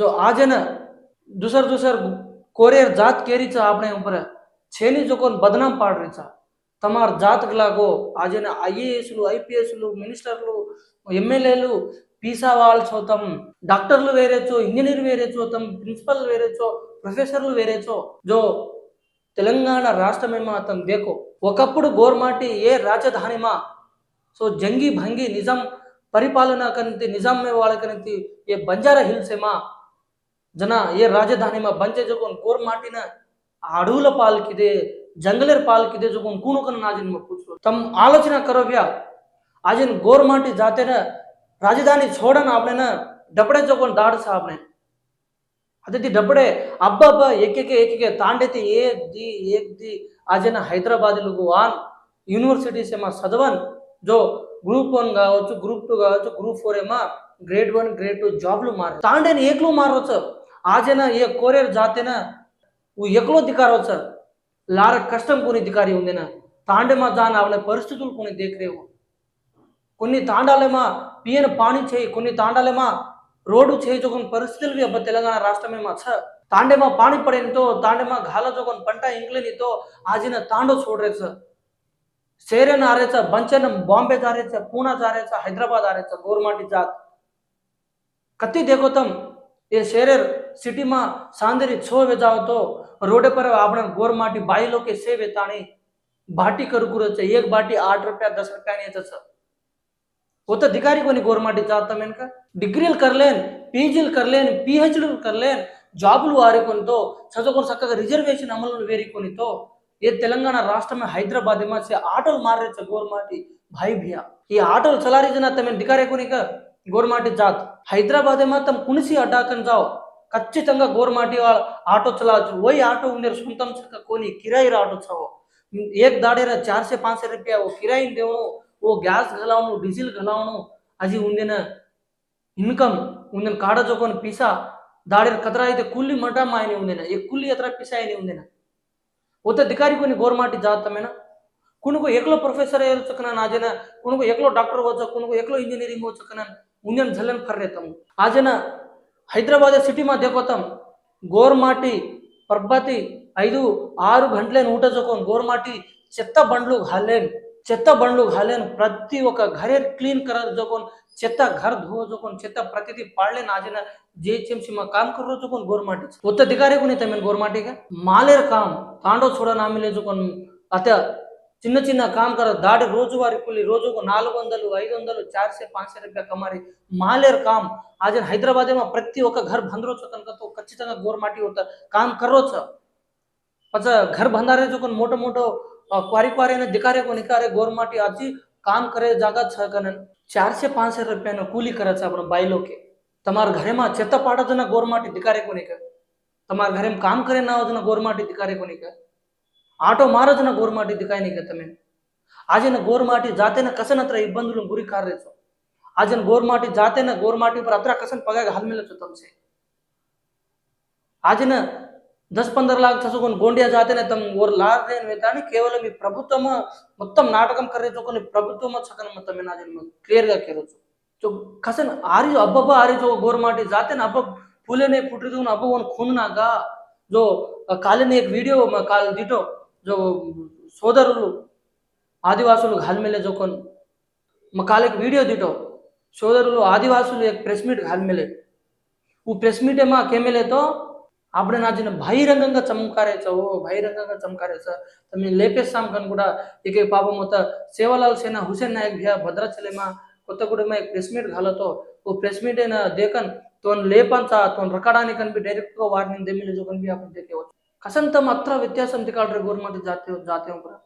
જો આજે ને દુસર દુસર કોરિયર જાત કેરી છે આપણે ઉપર છેલ્લી જો કોઈ બદનામ પાડી છે તમારા జాత్ లాగో આજે ఐఏఎస్లు ఐపీఎస్లు మినిస్టర్లు ఎమ్మెల్యేలు పీసా వాళ్ళు చూద్దాం డాక్టర్లు వేరేచో ఇంజనీర్ వేరే చూద్దాం ప్రిన్సిపల్ వేరేచో ప్రొఫెసర్లు వేరేచో జో తెలంగాణ రాష్ట్రమేమో అతను దేకో ఒకప్పుడు గోర్మాటి ఏ రాజధానిమా సో జంగి భంగి నిజాం పరిపాలన కనితి నిజాం మే వాళ్ళ కనితి ఏ బంజారా హిల్స్ ఏమా ಜನ ಏ ರಾಜಧಾನಿ ಮಾ ಬಂಚೆ ಜಗೋನ್ ಕೋರ್ ಮಾಟಿನ ಅಡವುಲ ಪಾಲ್ಕಿದೆ ಜಂಗಲೇರ್ ಪಾಲ್ಕಿದೆ ಜಗೋನ್ ಕೂನುಕನ ನಾಜಿನ ಪೂಜ್ಸು ತಮ್ಮ ಆಲೋಚನೆ ಕರೋವ್ಯ આજેન ગોર માટી જાતેને રાજધાની છોડન આપણેને ડબડે જોકોન દાડ છે આપણે અદેથી ડબડે అబ్బబ్బ ఎక్కకే ఎక్కకే తాండేతి ఏక్ ది ఏక్ ది આજેన హైదరాబాద్ లుగు ఆన్ యూనివర్సిటీస్ ఏమా చదవన్ జో గ్రూప్ వన్ కావచ్చు గ్రూప్ టూ కావచ్చు గ్రూప్ ఫోర్ ఏమా గ్రేడ్ వన్ గ్రేడ్ టూ జాబ్లు మారు తాండేని ఏక్లు మారవచ్చు ಆ ಜನ ಏ ಕೋರಿಯರ್ ಜಾತಿನ ಎಕ್ಲೋ ದಿಕ್ಕಾರ ಸರ್ లార కష్టం కొని దికారి ఉందిన. తాండమా దాని ఆవిడ పరిస్థితులు కొని దేకరేవు కొన్ని తాండాలేమా పియన పాణి చేయి కొన్ని తాండాలేమా రోడ్డు చేయజోగని పరిస్థితులు అబ్బ తెలంగాణ రాష్ట్రమేమా చ తాండేమా పాణి పడేనితో తాండేమా గాలజోగని పంట ఇంగ్లీనితో ఆజిన తాండో చూడరే సార్. సేరన్ ఆరేచ బంచన్ బాంబే జారేచ పూనా జారేచ హైదరాబాద్ ఆరేచ గోర్మాటి జాత్. కత్తి దేగోతం હૈદરાબાદ आ रहे છે ગોરમાટી જાત કતી દેખો તમ એ શેરેર સિટીમાં સાંદેરી છો વેજાઓ તો રોડે પર આપણે ગોરમાટી બાઈ લોકે સે વેતાણી बाटी करुकुर एक बाटी आठ रुपया दस रुपया नहीं येतं वो तो धिकारी कोणी गोरमाटी जाता मेन का डिग्रील करलेन पीजील करलेन पीएचडी करलेन జాబులు వారుకొనితో చదువుకొని చక్కగా రిజర్వేషన్ అమలు వేరుకొనితో ఏ తెలంగాణ రాష్ట్రమే హైదరాబాద్ में से ఆటోలు మారే గోర్మాటి भाई भैया ఈ ఆటోలు చలారీ జన తమ ధికారే కొనిక గోర్మాటి జాత్ హైదరాబాద్ మాత్రం కునిసి అడ్డాకని జావు. ఖచ్చితంగా గోర్మాటి ఆటో చలావచ్చు ఓ ఆటో ఉంది సొంతం చక్క కొని కిరాయి ఆటో చావు. ఏక్ దాడేరా చార్సే పాంచే రూపాయ? ఓ కిరాయి దేవను ఓ గ్యాస్ గలావను డీజిల్ గలావను అది ఉందిన ఇన్కమ్ ఉందిన కాడ జోకొని పిసా. దాడేర కదరా అయితే కూలి మట మా ఆయన ఉందిన. ఏ కూలి ఎత్ర పీసా ఆయన ఉందిన. ఒక దికారి కొని గోర్మాటి జాతమేనా కునుకు ఎకలో ప్రొఫెసర్ అయ్యారు చక్కన నాజన? కునుకు ఎకలో డాక్టర్ వచ్చా కునుకు ఎకలో ఇంజనీరింగ్ వచ్చక్కన ఉన్యన్ જલન કર ఆజన హైదరాబాద్ సిటీ మధ్య పోతాం గోర్మాటి పర్బతి ఐదు ఆరు గంటలే ఊట చొక్కం గోర్మాటి చెత్త బండ్లు హాలేన్ చెత్త బండ్లు హాలేన్ ప్రతి ఒక ఘరే క్లీన్ కరర్ జోకోన్ చెత్త ఘర్ ధో జోకోన్ చెత్త ప్రతిదీ పాడలేను నాజన జీహెచ్ఎంసీ మా కామ్ కర్రో జోకోన్ గోర్మాటి. ఉత్త దిగారే కొని తమ గోర్మాటిగా. మాలేర్ కామ్. తాండో చూడ నామిలే జోకోన్ అత आता చిన్న చిన్న కామ్ కర దాడి రోజువారీ కూలి రోజుకు నాలుగు వందలు ఐదు వందలు చార్సే పాంచే రూపాయ కమారి మాలేర్ కామ్ आज हैदराबाद में प्रति ఒక్క घर भंदरो छ तनका तो ఖచ్చితంగా గోర్మాటి होता काम करो छ अच्छा घर भंडारे जो कोण मोठं मोठं अ, क्वारी क्वारीने दिकारे कोणी कारे गोरमाटी आजी काम करे जागा छ कनन चारशे पाचशे रुपयानं कूली करायचं आपण बायलो के તમારા ઘરેમાં ચેતા પાડો જના ગોરમાટી ધિકારે કોની કે તમારા ઘરે કામ કરે ના જના ગોરમાટી ધિકારે કોની કે ಆಟೋ ಮಾರೋದನ್ನ ಗೋರು ಮಾಡಿದ್ದ ಕಾಯಿನಿಗೆ ತಮೇನು ಆಜನ ಗೋರು ಮಾಡಿ ಜಾತೆನ ಕಸನ ಹತ್ರ ಇಬ್ಬಂದುಲು ಗುರಿ ಕಾರ್ಯಸು ಆಜನ ಗೋರು ಮಾಡಿ ಜಾತೆನ ಗೋರು ಮಾಡಿ ಪರ ಹತ್ರ ಕಸನ ಪಗಾಗ ಹಲ್ಮೇಲೆ ತಮಸೆ ఆజన దశ పందరు లాక్ చసుకొని గోండియా జాతనే తమ ఓరు లారేన్ కానీ కేవలం ఈ ప్రభుత్వం మొత్తం నాటకం కర్రేచుకొని ప్రభుత్వం చకన మొత్తం నాజన్ క్లియర్గా కేరొచ్చు సో కసన్ ఆరి అబ్బబ్బ ఆరి జో గోర్మాటి జాతేన అబ్బ పూలేనే పుట్టిదు అబ్బ ఓన్ ఖూన్ నాగా జో కాలేనే వీడియో కాల్ దిటో. जो సోదరులు ఆదివాసులు ఘాల్మెలే జోకొన్ మా కాలేకి వీడియో దిటో. సోదరులు ఆదివాసులు ఎక్ ప్రెస్ మీట్ ఘాల్మెలే ఊ ప్రెస్ మీట్ ఏమా కేమెలేతో ఆవిడ నాచిన బహిరంగంగా చమకారేచావు బహిరంగంగా చమకారేసా తమ లేపేస్తాం కను కూడా ఇక పాపం మొత్త సేవలాల్ సేన హుసేన్ నాయక్ భియా భద్రాచలేమా కొత్తగూడెమా ప్రెస్ మీట్ ఘాలతో ఓ ప్రెస్ మీట్ అయినా దేకన్ తోన్ లేపంచా తోన్ రకడానికి కనిపి డైరెక్ట్గా వార్నింగ్ దెమ్మిలి జోకన్ బి ఆపం దేకేవచ్చు కసంత మాత్ర వ్యత్యాసం తికాడు గోరుమంటి జాతీయ జాతీయం కూడా